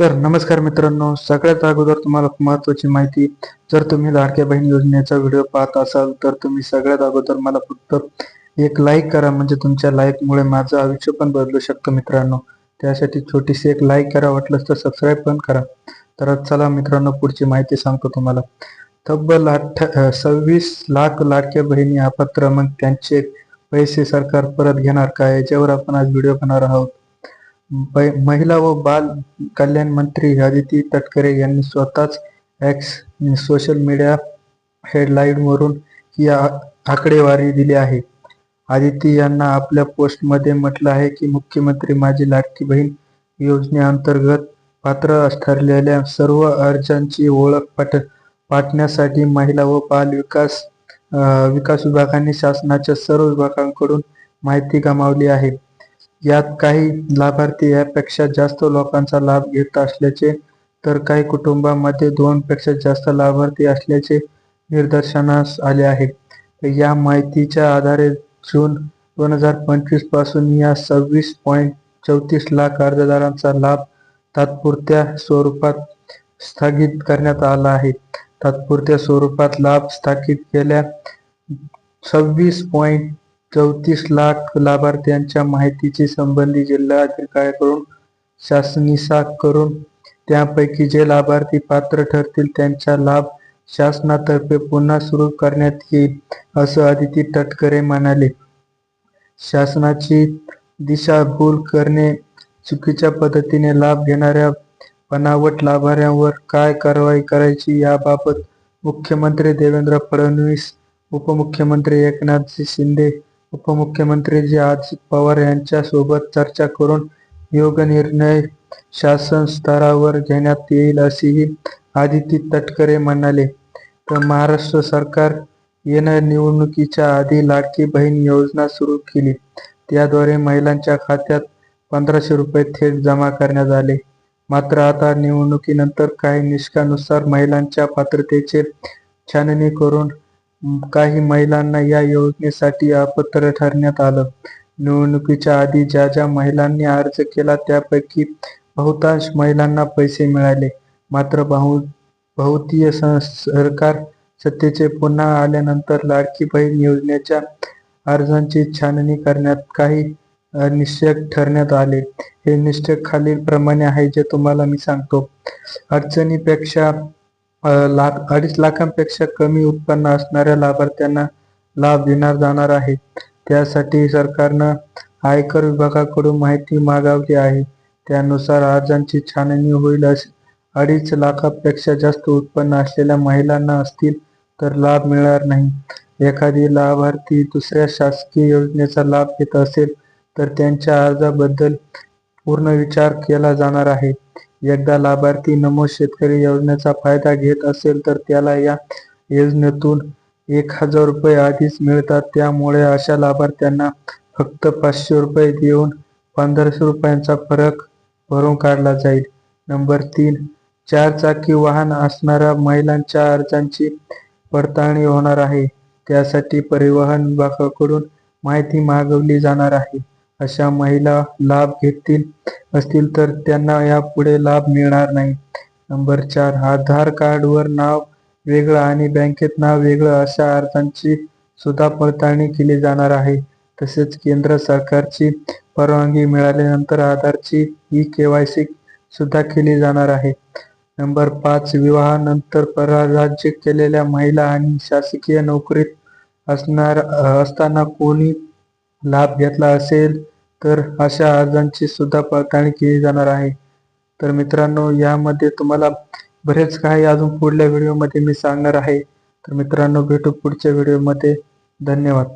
तर नमस्कार मित्रांनो सगळ्यात अगोदर तुम्हाला महत्वाची माहिती जर तुम्ही लाडक्या बहीण योजनेचा व्हिडिओ पाहत असाल तर तुम्ही सगळ्यात अगोदर मला फक्त एक लाईक करा म्हणजे तुमच्या लाईकमुळे माझं आयुष्य पण बदलू शकतं मित्रांनो. त्यासाठी छोटीशी एक लाईक करा वाटलंच तर सबस्क्राईब पण करा. तर चला मित्रांनो पुढची माहिती सांगतो तुम्हाला. तब्बल आठ सव्वीस लाख लाडक्या बहिणी अपात्र मग त्यांचे पैसे सरकार परत घेणार का याच्यावर आपण आज व्हिडिओ बनणार आहोत. महिला व बाल कल्याण मंत्री आदिती तटकरे यांनी स्वतःच एक्स सोशल मीडिया हेडलाईनवरून ही आ- आकडेवारी दिली आहे. आदिती यांना आपल्या पोस्टमध्ये म्हटलं आहे की मुख्यमंत्री माझी लाडकी बहीण योजनेअंतर्गत पात्र ठरलेल्या सर्व अर्जांची ओळख पट पाठण्यासाठी महिला व बाल विकास विकास विभागाने शासनाच्या सर्व विभागांकडून माहिती गमावली आहे. यात काही लाभार्थी यापेक्षा जास्त लोकांचा लाभ घेत असल्याचे तर काही कुटुंबामध्ये दोन पेक्षा जास्त लाभार्थी असल्याचे निदर्शनास आले आहे. या माहितीच्या आधारे जून दोन हजार पंचवीसपासून या सव्वीस पॉईंट चौतीस लाख अर्जदारांचा लाभ तात्पुरत्या स्वरूपात स्थगित करण्यात आला आहे. तात्पुरत्या स्वरूपात लाभ स्थगित केल्या सव्वीस पॉईंट चौतीस लाख लाभार्थ्यांच्या माहितीची संबंधित जिल्हाधिकाऱ्यांकडून शासनिसा करून त्यापैकी जे लाभार्थी पात्र ठरतील त्यांचा लाभ शासनातर्फे पुन्हा सुरू करण्यात येईल असं आदिती तटकरे म्हणाले. शासनाची दिशाभूल करणे चुकीच्या पद्धतीने लाभ घेणाऱ्या बनावट लाभार्थ्यांवर काय कारवाई करायची याबाबत मुख्यमंत्री देवेंद्र फडणवीस उपमुख्यमंत्री एकनाथ शिंदे उपमुख्यमंत्री जी अजित पवार यांच्या सोबत चर्चा करून योग्य निर्णय शासन स्तरावर घेण्यात येईल असेही आदिती तटकरे म्हणाले. तर महाराष्ट्र सरकार येणाऱ्या निवडणुकीच्या आधी लाडकी बहीण योजना सुरू केली. त्याद्वारे महिलांच्या खात्यात पंधराशे रुपये थेट जमा करण्यात आले. मात्र आता निवडणुकीनंतर काही निष्कानुसार महिलांच्या पात्रतेचे छाननी करून काही महिलांना या योजनेसाठी अपात्र ठरण्यात आलं. निवडणुकीच्या आधी ज्या ज्या महिलांनी अर्ज केला त्यापैकी बहुतांश महिलांना पैसे मिळाले. मात्र बहु बहुतीय सं- सरकार सत्तेचे पुन्हा आल्यानंतर लाडकी बहीण योजनेच्या अर्जांची छाननी करण्यात काही अ, निश्चय ठरण्यात आले. हे निश्चय खालील प्रमाणे आहे जे तुम्हाला मी सांगतो. अडचणीपेक्षा लाख अडीच लाखांपेक्षा कमी उत्पन्न असणाऱ्या लाभार्थ्यांना लाभ देणार जाणार आहे. त्यासाठी सरकारनं आयकर विभागाकडून माहिती मागवली आहे. त्यानुसार अर्जांची छाननी होईल अस- अडीच लाखापेक्षा जास्त उत्पन्न असलेल्या महिलांना असतील तर लाभ मिळणार नाही. एखादी लाभार्थी दुसऱ्या शासकीय योजनेचा लाभ घेत असेल तर त्यांच्या अर्जाबद्दल पूर्ण विचार केला जाणार आहे. एकदा लाभार्थी नमो शेतकरी योजनेचा फायदा घेत असेल तर त्याला या योजनेतून एक हजार रुपये आधीच मिळतात. त्यामुळे अशा लाभार्थ्यांना फक्त पाचशे रुपये देऊन पंधराशे रुपयांचा फरक भरून काढला जाईल. नंबर तीन चार चाकी वाहन असणाऱ्या महिलांच्या अर्जांची पडताळणी होणार आहे. त्यासाठी परिवहन विभागाकडून माहिती मागवली जाणार आहे. अशा महिला लाभ घेतील असतील तर त्यांना यापुढे लाभ मिळणार नाही. नंबर चार आधार कार्डवर नाव वेगळं आणि बँकेत नाव वेगळं अशा अर्जांची सुद्धा पडताळणी केली जाणार आहे. तसेच केंद्र सरकारची परवानगी मिळाल्यानंतर आधारची ई केवायसी सुद्धा केली जाणार आहे. नंबर पाच विवाहानंतर परराज्य केलेल्या महिला आणि शासकीय नोकरीत असणार असताना कोणी लाभ घेतला असेल तर अशा अर्जांची सुद्धा पडताळणी केली जाणार आहे. तर मित्रांनो यामध्ये तुम्हाला बरेच काही अजून पुढल्या व्हिडिओमध्ये मी सांगणार आहे. तर मित्रांनो भेटू पुढच्या व्हिडिओमध्ये धन्यवाद.